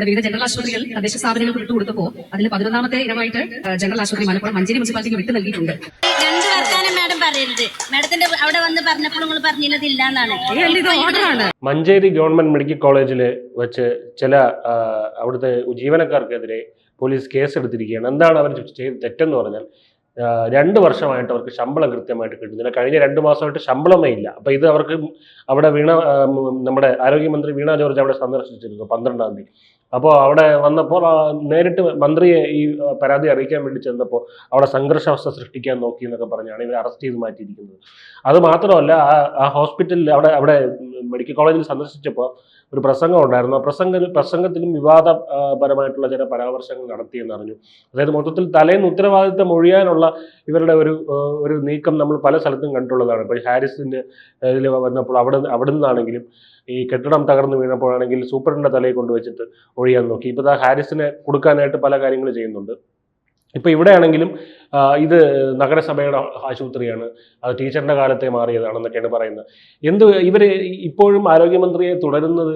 നമ്മുടെ വിവിധ ജനറൽ ആശുപത്രികൾ തദ്ദേശ സ്ഥാപനങ്ങൾക്ക് വിട്ടുകൊടുത്തപ്പോൾ അതിൽ പതിനൊന്നാമത്തെ ഇനമായിട്ട് ജനറൽ ആശുപത്രി മലപ്പുറം മഞ്ചേരി മുനിസിപ്പാലിറ്റിക്ക് വിട്ടു നൽകിയിട്ടുണ്ട്. രണ്ട് വർത്താനം മാഡം പറയരുത്. മാഡത്തിന്റെ അവിടെ വന്ന് പറഞ്ഞപ്പോൾ നിങ്ങൾ ഇല്ലാന്നാണ്. ഓർഡറാണ് മഞ്ചേരി ഗവൺമെന്റ് മെഡിക്കൽ കോളേജിൽ വെച്ച് ചില അവിടുത്തെ ജീവനക്കാർക്കെതിരെ പോലീസ് കേസെടുത്തിരിക്കുകയാണ്. എന്താണ് അവർ ചെയ്ത തെറ്റെന്ന് പറഞ്ഞാൽ രണ്ട് വർഷമായിട്ട് അവർക്ക് ശമ്പളം കൃത്യമായിട്ട് കിട്ടുന്നില്ല. കഴിഞ്ഞ രണ്ട് മാസമായിട്ട് ശമ്പളമേ ഇല്ല. അപ്പൊ ഇത് അവർക്ക് അവിടെ വീണ നമ്മുടെ ആരോഗ്യമന്ത്രി വീണ ജോർജ് അവിടെ സന്ദർശിച്ചിരുന്നു പന്ത്രണ്ടാം തീയതി. അപ്പോൾ അവിടെ വന്നപ്പോൾ നേരിട്ട് മന്ത്രിയെ ഈ പരാതി അറിയിക്കാൻ വേണ്ടി ചെന്നപ്പോൾ അവിടെ സംഘർഷാവസ്ഥ സൃഷ്ടിക്കാൻ നോക്കി എന്നൊക്കെ പറഞ്ഞാണ് ഇവരെ അറസ്റ്റ് ചെയ്ത് മാറ്റിയിരിക്കുന്നത്. അത് മാത്രമല്ല ആ ഹോസ്പിറ്റലിൽ അവിടെ അവിടെ മെഡിക്കൽ കോളേജിൽ സന്ദർശിച്ചപ്പോൾ ഒരു പ്രസംഗം ഉണ്ടായിരുന്നു. ആ പ്രസംഗ പ്രസംഗത്തിലും വിവാദപരമായിട്ടുള്ള ചില പരാമർശങ്ങൾ നടത്തിയെന്ന് അറിഞ്ഞു. അതായത് മൊത്തത്തിൽ തലേന്ന് ഉത്തരവാദിത്തം ഒഴിയാനുള്ള ഇവരുടെ ഒരു ഒരു നീക്കം നമ്മൾ പല സ്ഥലത്തും കണ്ടിട്ടുള്ളതാണ് ഇപ്പോൾ ഹാരിസിന്റെ ഇതിൽ വന്നപ്പോൾ അവിടെ അവിടെ നിന്നാണെങ്കിലും ഈ കെട്ടിടം തകർന്നു വീണപ്പോഴാണെങ്കിൽ സൂപ്രണ്ടിന്റെ തലയിൽ കൊണ്ടുവച്ചിട്ട് ഒഴിയാൻ നോക്കി. ഇപ്പോൾ ഹാരിസിനെ കൊടുക്കാനായിട്ട് പല കാര്യങ്ങൾ ചെയ്യുന്നുണ്ട്. ഇപ്പൊ ഇവിടെയാണെങ്കിലും ഇത് നഗരസഭയുടെ ആശുപത്രിയാണ്. അത് ടീച്ചറിന്റെ കാലത്തെ മാറിയതാണെന്നൊക്കെയാണ് പറയുന്നത്. എന്ത് ഇവർ ഇപ്പോഴും ആരോഗ്യമന്ത്രിയെ തുടരുന്നത്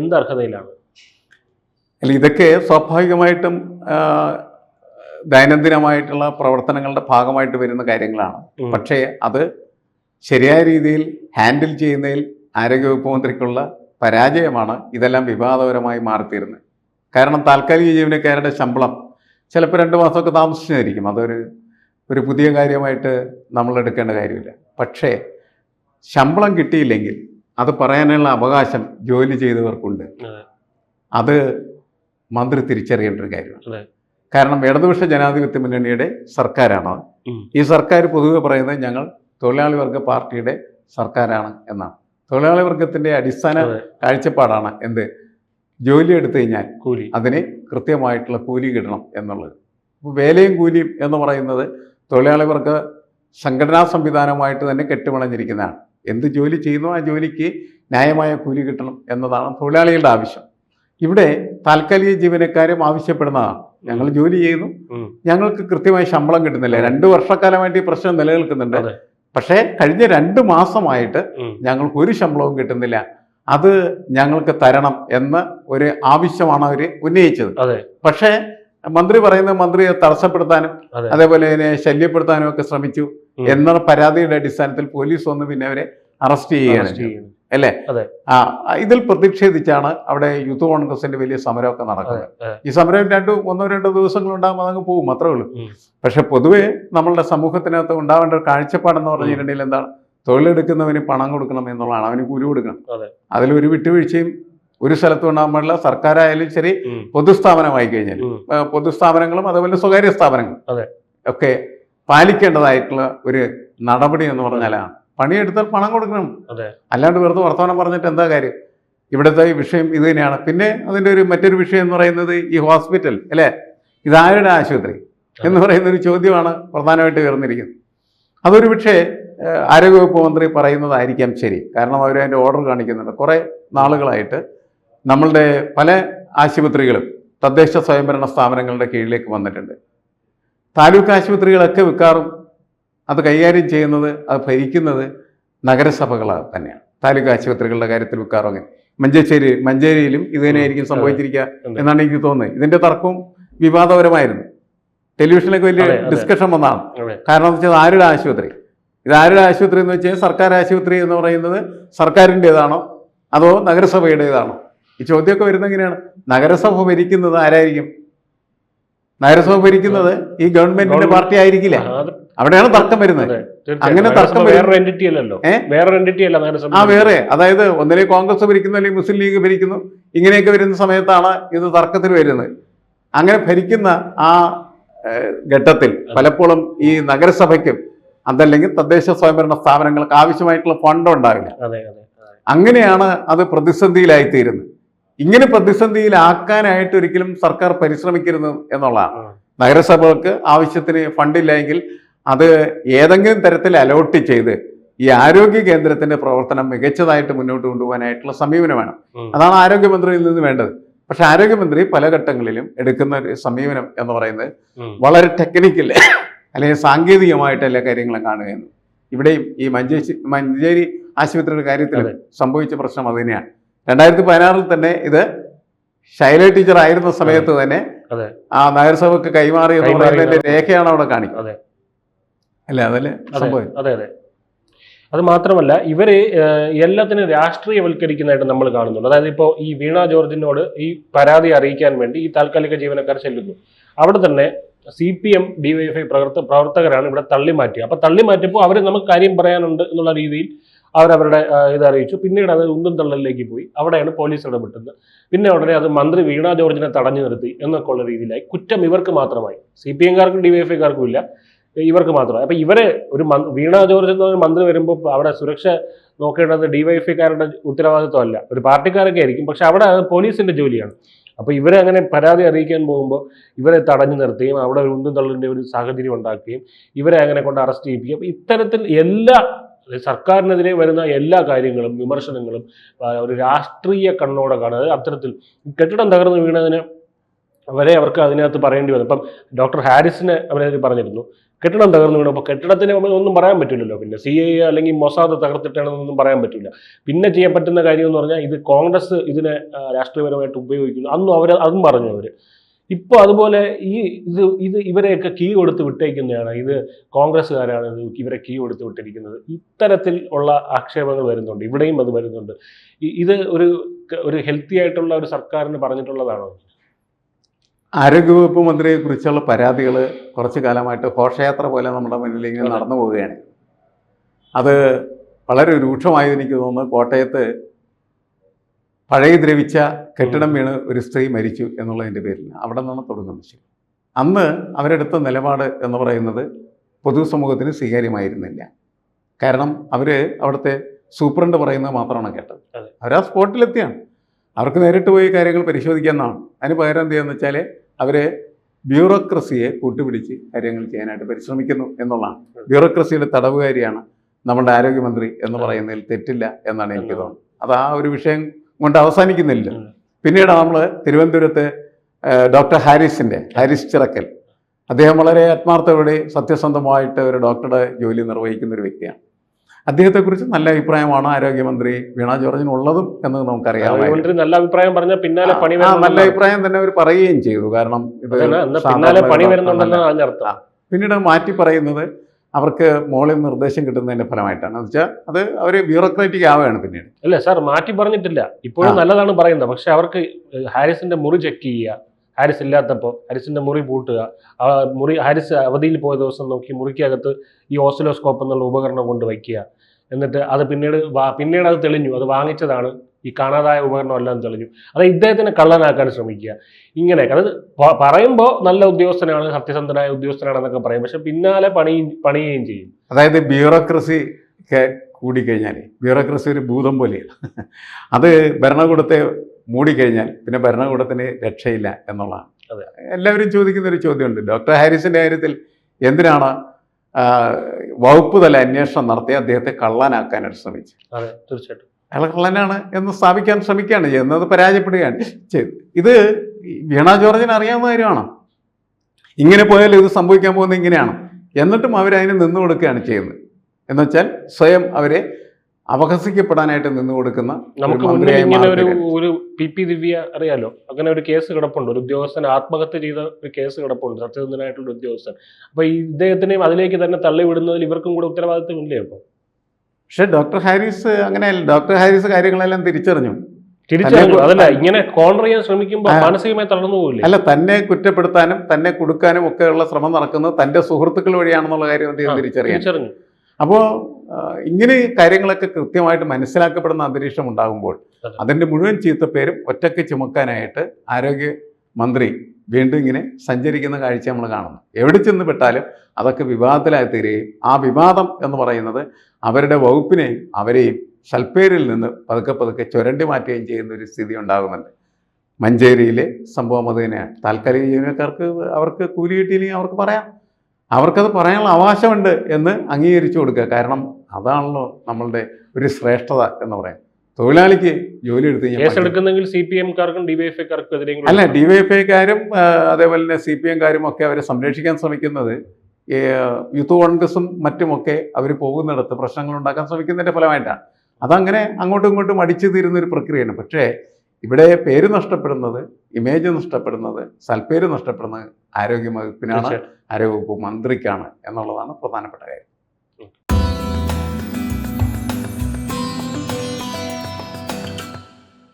എന്ത് അർഹതയിലാണ്? അല്ല ഇതൊക്കെ സ്വാഭാവികമായിട്ടും ദൈനംദിനമായിട്ടുള്ള പ്രവർത്തനങ്ങളുടെ ഭാഗമായിട്ട് വരുന്ന കാര്യങ്ങളാണ്. പക്ഷേ അത് ശരിയായ രീതിയിൽ ഹാൻഡിൽ ചെയ്യുന്നതിൽ ആരോഗ്യവകുപ്പ് മന്ത്രിക്കുള്ള പരാജയമാണ് ഇതെല്ലാം വിവാദപരമായി മാറിത്തീരുന്നത്. കാരണം താൽക്കാലിക ജീവനക്കാരുടെ ശമ്പളം ചിലപ്പോൾ രണ്ട് മാസമൊക്കെ താമസിച്ചായിരിക്കും അതൊരു ഒരു പുതിയ കാര്യമായിട്ട് നമ്മൾ എടുക്കേണ്ട കാര്യമില്ല. പക്ഷേ ശമ്പളം കിട്ടിയില്ലെങ്കിൽ അത് പറയാനുള്ള അവകാശം ജോലി ചെയ്തവർക്കുണ്ട്. അതെ. മന്ത്രി തിരിച്ചറിയേണ്ട ഒരു കാര്യമാണ്. കാരണം ഇടതുപക്ഷ ജനാധിപത്യ മുന്നണിയുടെ സർക്കാരാണ് ഈ സർക്കാർ പൊതുവെ പറയുന്നത് ഞങ്ങൾ തൊഴിലാളി വർഗ പാർട്ടിയുടെ സർക്കാരാണ് എന്നാണ്. തൊഴിലാളി വർഗത്തിന്റെ അടിസ്ഥാന. കാഴ്ചപ്പാടാണ് എന്ത്? ജോലി എടുത്തു കഴിഞ്ഞാൽ കൂലി. അതിന് കൃത്യമായിട്ടുള്ള കൂലി കിട്ടണം എന്നുള്ളത്. അപ്പോൾ വേലയും കൂലിയും എന്ന് പറയുന്നത് തൊഴിലാളികൾക്ക് സംഘടനാ സംവിധാനമായിട്ട് തന്നെ കെട്ടുപിണഞ്ഞിരിക്കുന്നതാണ് എന്ത് ജോലി ചെയ്യുന്നു ആ ജോലിക്ക് ന്യായമായ കൂലി കിട്ടണം എന്നതാണ് തൊഴിലാളികളുടെ ആവശ്യം. ഇവിടെ താൽക്കാലിക ജീവനക്കാരും ആവശ്യപ്പെടുന്നതാണ്. ഞങ്ങൾ ജോലി ചെയ്യുന്നു. ഞങ്ങൾക്ക് കൃത്യമായി ശമ്പളം കിട്ടുന്നില്ല. രണ്ട് വർഷക്കാലമായിട്ട് ഈ പ്രശ്നം നിലനിൽക്കുന്നുണ്ട്. പക്ഷേ കഴിഞ്ഞ രണ്ട് മാസമായിട്ട് ഞങ്ങൾക്ക് ഒരു ശമ്പളവും കിട്ടുന്നില്ല. അത് ഞങ്ങൾക്ക് തരണം എന്ന് ഒരു ആവശ്യമാണ് അവർ ഉന്നയിച്ചത്. അതെ. പക്ഷേ മന്ത്രി പറയുന്ന മന്ത്രിയെ തടസ്സപ്പെടുത്താനും അതെ. അതേപോലെ ഇതിനെ ശല്യപ്പെടുത്താനും ഒക്കെ ശ്രമിച്ചു എന്ന പരാതിയുടെ അടിസ്ഥാനത്തിൽ പോലീസ് വന്ന് പിന്നെ അവരെ അറസ്റ്റ് ചെയ്യുകയാണ് അല്ലേ. ആ ഇതിൽ പ്രതിഷേധിച്ചാണ് അവിടെ യൂത്ത് കോൺഗ്രസിന്റെ വലിയ സമരമൊക്കെ നടക്കുന്നത്. ഈ സമരം രണ്ടു ഒന്നോ രണ്ടോ ദിവസങ്ങൾ ഉണ്ടാകുമ്പോൾ അതങ്ങ് പോകും അത്രേ ഉള്ളൂ. പക്ഷെ പൊതുവെ നമ്മളുടെ സമൂഹത്തിനകത്ത് ഉണ്ടാവേണ്ട ഒരു കാഴ്ചപ്പാടെന്ന് പറഞ്ഞിട്ടുണ്ടെങ്കിൽ എന്താണ്? തൊഴിലെടുക്കുന്നവന് പണം കൊടുക്കണം എന്നുള്ളതാണ്. അവന് കൂലി കൊടുക്കണം. അതെ. അതിലൊരു വിട്ടുവീഴ്ചയും ഒരു സ്ഥലത്തും ഉണ്ടാകാൻ പാടില്ല. സർക്കാരായാലും ശരി പൊതുസ്ഥാപനമായി കഴിഞ്ഞാൽ പൊതുസ്ഥാപനങ്ങളും അതുപോലെ സ്വകാര്യ സ്ഥാപനങ്ങളും. ഒക്കെ പാലിക്കേണ്ടതായിട്ടുള്ള ഒരു നടപടി എന്ന് പറഞ്ഞാലാണ്. പണിയെടുത്താൽ പണം കൊടുക്കണം. അല്ലാണ്ട് വെറുതെ വർത്തമാനം പറഞ്ഞിട്ട് എന്താ കാര്യം? ഇവിടുത്തെ വിഷയം ഇത് തന്നെയാണ്. പിന്നെ അതിന്റെ ഒരു മറ്റൊരു വിഷയം എന്ന് പറയുന്നത് ഈ ഹോസ്പിറ്റൽ അല്ലേ? ഇതാരുടെ ആശുപത്രി എന്ന് പറയുന്ന ഒരു ചോദ്യമാണ് പ്രധാനമായിട്ട് ഉയർന്നിരിക്കുന്നത്. അതൊരു പക്ഷേ ആരോഗ്യവകുപ്പ് മന്ത്രി പറയുന്നതായിരിക്കാം ശരി. കാരണം അവർ അതിന്റെ ഓർഡർ കാണിക്കുന്നുണ്ട്. കുറേ നാളുകളായിട്ട് നമ്മളുടെ പല ആശുപത്രികളും തദ്ദേശ സ്വയംഭരണ സ്ഥാപനങ്ങളുടെ കീഴിലേക്ക് വന്നിട്ടുണ്ട്. താലൂക്ക് ആശുപത്രികളൊക്കെ വിൽക്കാറും അത് കൈകാര്യം ചെയ്യുന്നത് അത് ഭരിക്കുന്നത് നഗരസഭകൾ തന്നെയാണ്. താലൂക്ക് ആശുപത്രികളുടെ കാര്യത്തിൽ വിൽക്കാറും അങ്ങനെ. മഞ്ചേശ്ശേരി മഞ്ചേരിയിലും ഇത് തന്നെയായിരിക്കും സംഭവിച്ചിരിക്കുക എന്നാണ് എനിക്ക് തോന്നുന്നത്. ഇതിന്റെ തർക്കവും വിവാദപരമായിരുന്നു. ടെലിവിഷനിലൊക്കെ വലിയ. ഡിസ്കഷൻ വന്നതാണ്. കാരണം എന്താ വെച്ചാൽ ആരുടെ ആശുപത്രി? ഇത് ആരുടെ ആശുപത്രി എന്ന് വെച്ചാൽ സർക്കാർ ആശുപത്രി എന്ന് പറയുന്നത് സർക്കാരിന്റെതാണോ? അതോ നഗരസഭയുടേതാണോ? ഈ ചോദ്യമൊക്കെ വരുന്നത് എങ്ങനെയാണ് നഗരസഭ ഭരിക്കുന്നത് ആരായിരിക്കും? നഗരസഭ ഭരിക്കുന്നത് ഈ ഗവൺമെന്റിന്റെ പാർട്ടി ആയിരിക്കില്ല? അവിടെയാണ് തർക്കം വരുന്നത്. അങ്ങനെ തർക്കം. വേറൊരു എന്റിറ്റി അല്ലല്ലോ? വേറൊരു എന്റിറ്റി അല്ല നഗരസഭ ആ വേറെ. അതായത് ഒന്നിലെ കോൺഗ്രസ് ഭരിക്കുന്നു അല്ലെങ്കിൽ മുസ്ലിം ലീഗ് ഭരിക്കുന്നു. ഇങ്ങനെയൊക്കെ വരുന്ന സമയത്താണ് ഇത് തർക്കത്തിൽ വരുന്നത്. അങ്ങനെ ഭരിക്കുന്ന ആ ഘട്ടത്തിൽ പലപ്പോഴും ഈ നഗരസഭയ്ക്കും അതല്ലെങ്കിൽ തദ്ദേശ സ്വയംഭരണ സ്ഥാപനങ്ങൾക്ക് ആവശ്യമായിട്ടുള്ള ഫണ്ട് ഉണ്ടാവില്ല. അങ്ങനെയാണ് അത് പ്രതിസന്ധിയിലായി തീരുന്നത് ഇങ്ങനെ പ്രതിസന്ധിയിലാക്കാനായിട്ട് ഒരിക്കലും സർക്കാർ പരിശ്രമിക്കരുത് എന്നുള്ളതാണ്. നഗരസഭകൾക്ക് ആവശ്യത്തിന് ഫണ്ടില്ലെങ്കിൽ അത് ഏതെങ്കിലും തരത്തിൽ അലോട്ട് ചെയ്ത് ഈ ആരോഗ്യ കേന്ദ്രത്തിന്റെ പ്രവർത്തനം മികച്ചതായിട്ട് മുന്നോട്ട് കൊണ്ടുപോകാനായിട്ടുള്ള സമീപനം വേണം. അതാണ് ആരോഗ്യമന്ത്രിയിൽ നിന്ന് വേണ്ടത് പക്ഷെ ആരോഗ്യമന്ത്രി പല ഘട്ടങ്ങളിലും എടുക്കുന്ന ഒരു സമീപനം എന്ന് പറയുന്നത് വളരെ ടെക്നിക്കൽ അല്ലെങ്കിൽ സാങ്കേതികമായിട്ട് എല്ലാ കാര്യങ്ങളും കാണുകയെന്ന്. ഇവിടെയും ഈ മഞ്ചേരി മഞ്ചേരി ആശുപത്രിയുടെ കാര്യത്തിൽ സംഭവിച്ച പ്രശ്നം അത് തന്നെയാണ്. രണ്ടായിരത്തി പതിനാറിൽ തന്നെ ഇത് ശൈല ടീച്ചർ ആയിരുന്ന സമയത്ത് തന്നെ അതെ. ആ നഗരസഭക്ക് കൈമാറി എന്ന് പറയുന്നതിന്റെ രേഖയാണ് അവിടെ കാണിക്കുന്നത് അതെ. അല്ലേ? അതല്ലേ അതെ. സംഭവം? അതെ അതെ. അത് മാത്രമല്ല ഇവർ എല്ലാത്തിനും രാഷ്ട്രീയവൽക്കരിക്കുന്നതായിട്ട് നമ്മൾ കാണുന്നുണ്ട്. അതായത് ഇപ്പോ ഈ വീണ ജോർജിനോട് ഈ പരാതി അറിയിക്കാൻ വേണ്ടി ഈ താൽക്കാലിക ജീവനക്കാർ ചെല്ലുന്നു. അവിടെ തന്നെ സി പി എം ഡിവൈഎഫ്ഐ പ്രവർത്ത പ്രവർത്തകരാണ് ഇവിടെ തള്ളി മാറ്റിയത്. അപ്പോൾ തള്ളി മാറ്റിയപ്പോൾ അവർ നമുക്ക് കാര്യം പറയാനുണ്ട് എന്നുള്ള രീതിയിൽ അവരവരുടെ ഇത് അറിയിച്ചു. പിന്നീട് അത് ഉന്തും തള്ളലിലേക്ക് പോയി. അവിടെയാണ് പോലീസ് ഇടപെട്ടത്. പിന്നെ ഉടനെ അത് മന്ത്രി വീണ ജോർജിനെ തടഞ്ഞു നിർത്തി എന്നൊക്കെ ഉള്ള രീതിയിലായി. കുറ്റം ഇവർക്ക് മാത്രമായി. സി പി എംകാർക്കും ഡിവൈഎഫ്ഐക്കാർക്കും ഇല്ല. ഇവർക്ക് മാത്രമായി. അപ്പൊ ഇവരെ ഒരു വീണ ജോർജ് എന്ന മന്ത്രി വരുമ്പോൾ അവിടെ സുരക്ഷ നോക്കേണ്ടത് ഡിവൈഎഫ്ഐക്കാരുടെ ഉത്തരവാദിത്വമല്ല. ഒരു പാർട്ടിക്കാരൊക്കെ ആയിരിക്കും. പക്ഷെ അവിടെ പോലീസിന്റെ ജോലിയാണ്. അപ്പൊ ഇവരെ അങ്ങനെ പരാതി അറിയിക്കാൻ പോകുമ്പോൾ ഇവരെ തടഞ്ഞു നിർത്തുകയും അവിടെ ഒരു ഉന്തും തള്ളിന്റെ ഒരു സാഹചര്യം ഉണ്ടാക്കുകയും ഇവരെ അങ്ങനെ കൊണ്ട് അറസ്റ്റ് ചെയ്യിപ്പിക്കുകയും. ഇത്തരത്തിൽ എല്ലാ സർക്കാരിനെതിരെ വരുന്ന എല്ലാ കാര്യങ്ങളും വിമർശനങ്ങളും ഒരു രാഷ്ട്രീയ കണ്ണോടെ കാണുന്നത് അത്തരത്തിൽ കെട്ടിടം തകർന്നു വീണതിന് വരെ അവർക്ക് അതിനകത്ത് പറയേണ്ടി വന്നു. ഇപ്പം ഡോക്ടർ ഹാരിസിനെ അവരെ പറഞ്ഞിരുന്നു. കെട്ടിടം തകർന്നു വീണു അപ്പോൾ കെട്ടിടത്തിന് ഒന്നും പറയാൻ പറ്റില്ലല്ലോ. പിന്നെ സി ഐ അല്ലെങ്കിൽ മൊസാദ് തകർത്തിട്ടാണെന്നൊന്നും പറയാൻ പറ്റില്ല. പിന്നെ ചെയ്യാൻ പറ്റുന്ന കാര്യം എന്ന് പറഞ്ഞാൽ ഇത് കോൺഗ്രസ് ഇതിനെ രാഷ്ട്രീയപരമായിട്ട് ഉപയോഗിക്കുന്നു. അന്നും അവർ അതും പറഞ്ഞു അവർ ഇപ്പോൾ അതുപോലെ ഈ ഇത് ഇത് ഇവരെയൊക്കെ കീ കൊടുത്ത് വിട്ടേക്കുന്നതാണ്. ഇത് കോൺഗ്രസ്സുകാരാണ് ഇവരെ കീ കൊടുത്ത് വിട്ടിരിക്കുന്നത്. ഇത്തരത്തിൽ ഉള്ള ആക്ഷേപങ്ങൾ വരുന്നുണ്ട്. ഇവിടെയും അത് വരുന്നുണ്ട്. ഇത് ഒരു ഒരു ഹെൽത്തി ആയിട്ടുള്ള ഒരു സർക്കാരിന് പറഞ്ഞിട്ടുള്ളതാണോ? ആരോഗ്യവകുപ്പ് മന്ത്രിയെ കുറിച്ചുള്ള പരാതികൾ കുറച്ചു കാലമായിട്ട് ഘോഷയാത്ര പോലെ നമ്മുടെ മുന്നിൽ ഇങ്ങനെ നടന്നു പോവുകയാണ്. അത് വളരെ രൂക്ഷമായി എനിക്ക് തോന്നുന്നു. കോട്ടയത്ത് പഴയ ദ്രവിച്ച കെട്ടിടം വീണ് ഒരു സ്ത്രീ മരിച്ചു എന്നുള്ളതിന്റെ പേരിൽ അവിടെ നിന്നാണ് തുടങ്ങുന്നത് ശരി. അന്ന് അവരെടുത്ത നിലപാട് എന്ന് പറയുന്നത് പൊതുസമൂഹത്തിന് സ്വീകാര്യമായിരുന്നില്ല. കാരണം അവർ അവിടുത്തെ സൂപ്രണ്ട് പറയുന്നത് മാത്രമാണ് കേട്ടത്. അവർ ആ സ്പോട്ടിലെത്തിയാണ്. അവർക്ക് നേരിട്ട് പോയി കാര്യങ്ങൾ പരിശോധിക്കാമെന്നാണ്. അതിന് പകരം എന്ത് ചെയ്യാന്ന് വെച്ചാൽ അവർ ബ്യൂറോക്രസിയെ കൂട്ടുപിടിച്ച് കാര്യങ്ങൾ ചെയ്യാനായിട്ട് പരിശ്രമിക്കുന്നു എന്നുള്ളതാണ്. ബ്യൂറോക്രസിയുടെ തടവുകാരിയാണ് നമ്മുടെ ആരോഗ്യമന്ത്രി എന്ന് പറയുന്നതിൽ തെറ്റില്ല എന്നാണ് എനിക്ക് തോന്നുന്നത്. അത് ആ ഒരു വിഷയം കൊണ്ട് അവസാനിക്കുന്നില്ല. പിന്നീട് നമ്മൾ തിരുവനന്തപുരത്ത് ഡോക്ടർ ഹാരിസിന്റെ ഹാരിസ് ചിറക്കൽ. അദ്ദേഹം വളരെ ആത്മാർത്ഥതയോടെ സത്യസന്ധമായിട്ട് ഒരു ഡോക്ടറുടെ ജോലി നിർവഹിക്കുന്ന ഒരു വ്യക്തിയാണ്. അദ്ദേഹത്തെക്കുറിച്ച് നല്ല അഭിപ്രായമാണ് ആരോഗ്യമന്ത്രി വീണ ജോർജിനുള്ളതും എന്ന് നമുക്കറിയാം മന്ത്രി നല്ല അഭിപ്രായം പറഞ്ഞ പിന്നാലെ പണി നല്ല അഭിപ്രായം തന്നെ അവർ പറയുകയും ചെയ്തു. കാരണം ഇത് പിന്നാലെ പണി ഒരു വരുന്നുണ്ടെന്നാണ് പിന്നീട് മാറ്റി പറയുന്നത് അവർക്ക് മോളിൽ നിർദ്ദേശം കിട്ടുന്നതിന്റെ ഫലമായിട്ടാണ്. എന്ന് വെച്ചാൽ അത് അവർ ബ്യൂറോക്രാറ്റിക് ആവുകയാണ് പിന്നീട്. അല്ല സാർ മാറ്റി പറഞ്ഞിട്ടില്ല. ഇപ്പോഴും നല്ലതാണ് പറയുന്നത്. പക്ഷെ അവർക്ക് ഹാരിസിന്റെ മുറി ചെക്ക് ചെയ്യുക. ഹാരിസ് ഇല്ലാത്തപ്പോൾ ഹാരിസിന്റെ മുറി പൂട്ടുക. മുറി ഹാരിസ് അവധിയിൽ പോയ ദിവസം നോക്കി മുറിക്കകത്ത് ഈ ഓസിലോസ്കോപ്പ് എന്നുള്ള ഉപകരണം കൊണ്ട് വയ്ക്കുക എന്നിട്ട് അത് പിന്നീട് പിന്നീട് അത് തെളിഞ്ഞു. അത് വാങ്ങിച്ചതാണ്. ഈ കാണാതായ ഉപകരണം എല്ലാം തെളിഞ്ഞു. അത് ഇദ്ദേഹത്തിനെ കള്ളനാക്കാൻ ശ്രമിക്കുക. ഇങ്ങനെ അത് പറയുമ്പോൾ നല്ല ഉദ്യോഗസ്ഥനാണ് സത്യസന്ധനായ ഉദ്യോഗസ്ഥനാണെന്നൊക്കെ പറയും. പക്ഷെ പിന്നാലെ പണി പണിയുകയും ചെയ്യും. അതായത് ബ്യൂറോക്രസി കൂടി കൂടിക്കഴിഞ്ഞാൽ ബ്യൂറോക്രസി ഒരു ഭൂതം പോലെയാണ്. അത് ഭരണകൂടത്തെ മൂടിക്കഴിഞ്ഞാൽ പിന്നെ ഭരണകൂടത്തിന് രക്ഷയില്ല എന്നുള്ളതാണ്. അതെ. എല്ലാവരും ചോദിക്കുന്ന ഒരു ചോദ്യമുണ്ട്. ഡോക്ടർ ഹാരിസിന്റെ കാര്യത്തിൽ എന്തിനാണ് വകുപ്പ് തല അന്വേഷണം നടത്തി അദ്ദേഹത്തെ കള്ളനാക്കാനായിട്ട് ശ്രമിച്ചു. അതെ തീർച്ചയായിട്ടും. അയാൾ കള്ളനാണ് എന്ന് സ്ഥാപിക്കാൻ ശ്രമിക്കുകയാണ് ചെയ്യുന്നത്. പരാജയപ്പെടുകയാണ് ചെയ്തത്. ഇത് വീണ ജോർജിന് അറിയാവുന്ന കാര്യമാണ്? ഇങ്ങനെ പോയാൽ ഇത് സംഭവിക്കാൻ പോകുന്നത് ഇങ്ങനെയാണ്. എന്നിട്ടും അവരതിന് നിന്നു കൊടുക്കുകയാണ് ചെയ്യുന്നത്. എന്നുവെച്ചാൽ സ്വയം അവരെ അപഹസിക്കപ്പെടാനായിട്ട് നിന്നു കൊടുക്കുന്ന നമുക്ക് മുന്നിൽ ഇങ്ങനെ ഒരു ഒരു പി പി ദിവ്യ അറിയാലോ? അങ്ങനെ ഒരു കേസ് കിടപ്പുണ്ട്. ഒരു ഉദ്യോഗസ്ഥൻ ആത്മഹത്യ ചെയ്ത ഒരു കേസ് കിടപ്പുണ്ട്. സത്യസന്ധനായിട്ടുള്ള ഉദ്യോഗസ്ഥൻ. അപ്പൊ ഈ ഇദ്ദേഹത്തിനെയും അതിലേക്ക് തന്നെ തള്ളിവിടുന്നതിൽ ഇവർക്കും കൂടെ ഉത്തരവാദിത്വം ഇല്ലേ അപ്പൊ? പക്ഷെ ഡോക്ടർ ഹാരിസ് അങ്ങനെയല്ല. ഡോക്ടർ ഹാരിസ് കാര്യങ്ങളെല്ലാം തിരിച്ചറിഞ്ഞു. തിരിച്ചറിഞ്ഞു. അതല്ല ഇങ്ങനെ കോൺട്ര ചെയ്യാൻ ശ്രമിക്കുമ്പോൾ. മാനസികമായി തളർന്നു പോകില്ലേ അല്ല തന്നെ കുറ്റപ്പെടുത്താനും തന്നെ കൊടുക്കാനും ഒക്കെയുള്ള ശ്രമം നടക്കുന്നത് തന്റെ സുഹൃത്തുക്കൾ വഴിയാണെന്നുള്ള കാര്യം അദ്ദേഹം തിരിച്ചറിയാം തിരിച്ചറിഞ്ഞു. അപ്പോൾ ഇങ്ങനെ കാര്യങ്ങളൊക്കെ കൃത്യമായിട്ട് മനസ്സിലാക്കപ്പെടുന്ന അന്തരീക്ഷം ഉണ്ടാകുമ്പോൾ അതിന്റെ മുഴുവൻ മുഴുവൻ ചീത്തപ്പേരും ഒറ്റയ്ക്ക് ചുമക്കാനായിട്ട് ആരോഗ്യ മന്ത്രി വീണ്ടും ഇങ്ങനെ സഞ്ചരിക്കുന്ന കാഴ്ച നമ്മൾ കാണുന്നു. എവിടെ ചെന്ന് പെട്ടാലും അതൊക്കെ വിവാദത്തിലായി തീരുകയും ആ വിവാദം എന്ന് പറയുന്നത് അവരുടെ വകുപ്പിനെയും അവരെയും സൽപ്പേരിൽ നിന്ന് പതുക്കെ പതുക്കെ ചുരണ്ടി മാറ്റുകയും ചെയ്യുന്ന ഒരു സ്ഥിതി ഉണ്ടാകുന്നുണ്ട്. മഞ്ചേരിയിലെ സംഭവം അത് തന്നെയാണ്. താൽക്കാലിക ജീവനക്കാർക്ക് അവർക്ക് കൂലി കിട്ടിയില്ലെങ്കിൽ അവർക്ക് പറയാം. അവർക്കത് പറയാനുള്ള അവകാശമുണ്ട് എന്ന് അംഗീകരിച്ചു കൊടുക്കുക. കാരണം അതാണല്ലോ നമ്മളുടെ ഒരു ശ്രേഷ്ഠത എന്ന് പറയാം. തൊഴിലാളിക്ക് ജോലി എടുത്ത് സി പി എംകാർക്കും ഡിവൈഎഫ്ഐക്കാർക്കും അല്ല ഡിവൈഎഫ്ഐക്കാരും അതേപോലെ തന്നെ സി പി എംകാരും ഒക്കെ അവരെ സംരക്ഷിക്കാൻ ശ്രമിക്കുന്നത് യൂത്ത് കോൺഗ്രസും മറ്റുമൊക്കെ അവർ പോകുന്നിടത്ത് പ്രശ്നങ്ങൾ ഉണ്ടാക്കാൻ ശ്രമിക്കുന്നതിന്റെ ഫലമായിട്ടാണ്. അതങ്ങനെ അങ്ങോട്ടും ഇങ്ങോട്ടും അടിച്ചു തീരുന്ന ഒരു പ്രക്രിയയാണ്. പക്ഷേ ഇവിടെ പേര് നഷ്ടപ്പെടുന്നത് ഇമേജ് നഷ്ടപ്പെടുന്നത് സൽപ്പേര് നഷ്ടപ്പെടുന്നത് ആരോഗ്യ വകുപ്പിനാണ്. ആരോഗ്യവകുപ്പ് മന്ത്രിക്കാണ് എന്നുള്ളതാണ് പ്രധാനപ്പെട്ട കാര്യം.